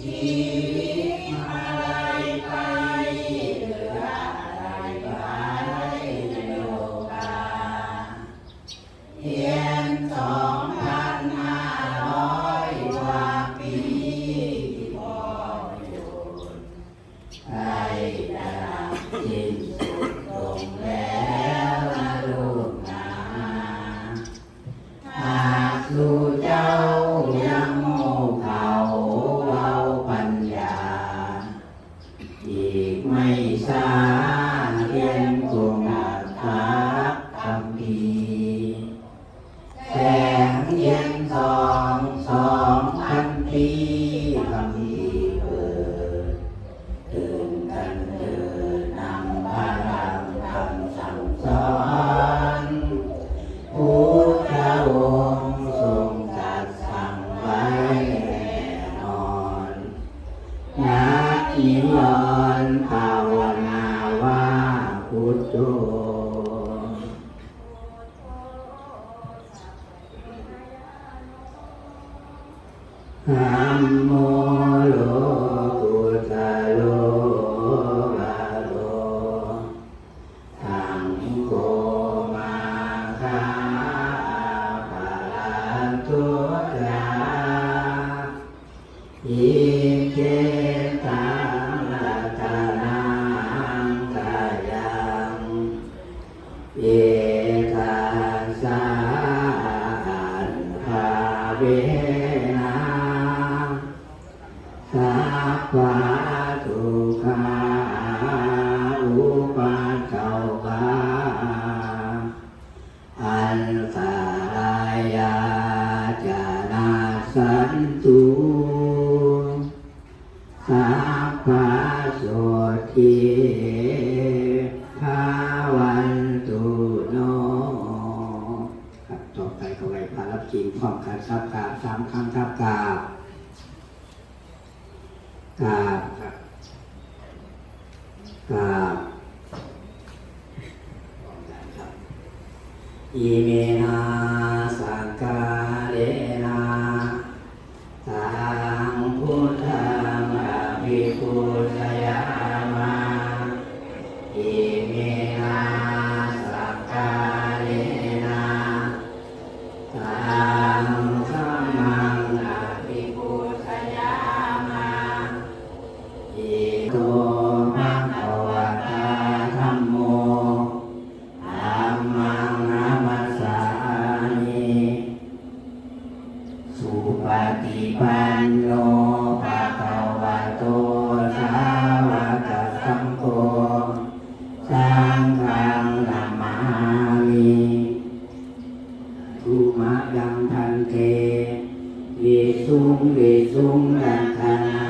ชี ธัมโม อันตรายาจานาสันตุสัพพะโสทิภาวันตุโนครับต่อไปก็ไว้พารับจริงพร้อมกันครับกราบสามครั้งครับกราบกราบครับกราบ อิเมนาสังกา ทุมะดังทันเตวิสุงวิสุงนันาตา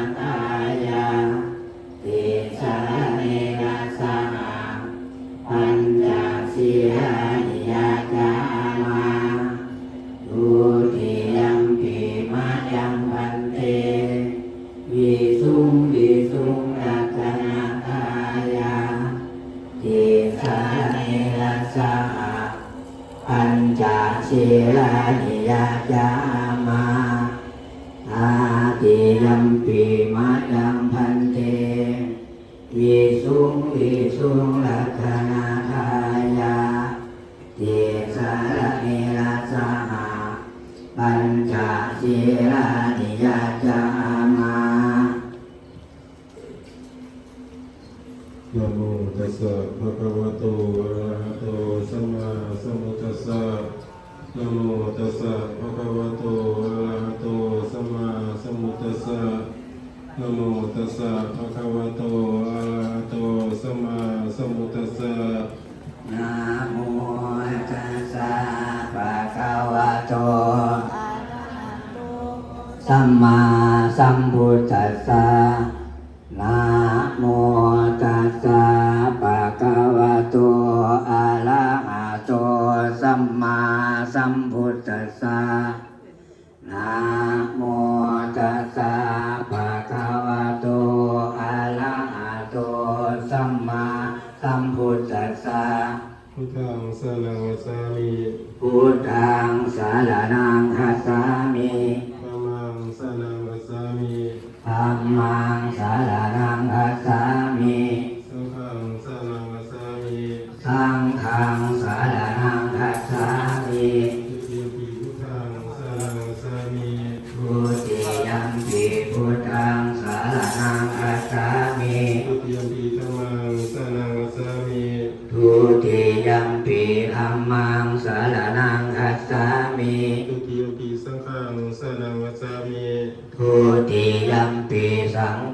จศีลานิยาจามาอาติยัมปีมายังพันเตวิสุงวิสุงลักขณาทายาเตสารเนราสหาปัญจศีลานิยาจามานะโมตัสสะภะคะวะโต ตัสสะภะคะวะโตอะระหะโตสัมมาสัมพุทธัสสะนะโมตัสสะภะคะวะโตอะระหะโตสัมมาสัมพุทธัสสะนะโมตัสสะภะคะวะโตสัมมาสัมพุทธัสสะนะโมตัสสะภะัสสะนะโมตัสสะภะคะวะโตอะระหะโตสัมมาสัมพุทธัสสะพุทธังสรณังสามิพุทธังสาร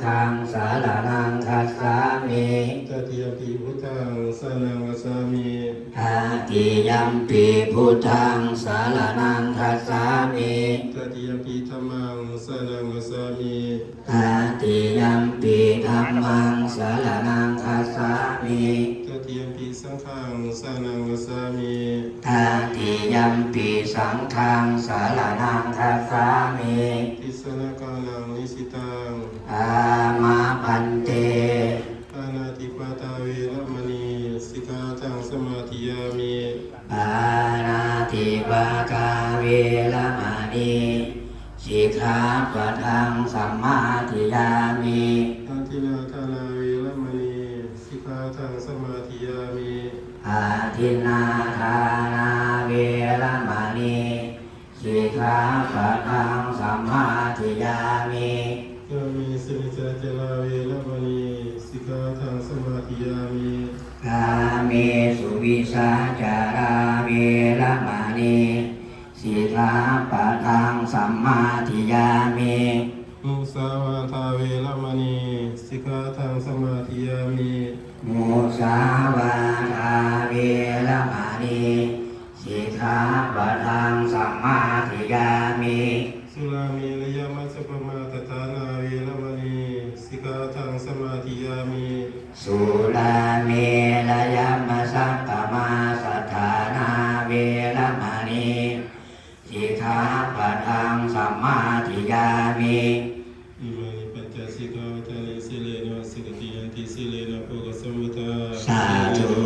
สั งสานังคัจฉามิทิสนกานังนิสิตังอามาพันเตปานาติปาตาเวรมณีสิกขาทังสมาธิยามิปานาติปากาเวรมณีสิกขาปะทังสัมมาทิยามิทันตินาทานาเวรมณีสิกขาทังสมาธิยามิอาทินาทานาเวรม สิกขาปะทังสัมมาทิยามิยามิสิริจเจลาเวรมณีสิกขาทังสมาธิยามิกาเมสุวิสาจาราเวรมณีสิกขาปะทังสัมมาทิยามิมุสาวาทาเวรมณีสิกขาทังสมาธิยามิมุสาวาทา มิสุรามีระยมัสสปมาตฐานาเวรมณีสิกขาทังสมาธิยามิสุราเมรยมัสสกมาสัทธานาเวรมณีสิกขาปะทังสัมมาทิยามิอิมานิปัญจสิกขาทานิสิเลนะสิกติยันติสิเลนะโภกสัมมุตาสาธุ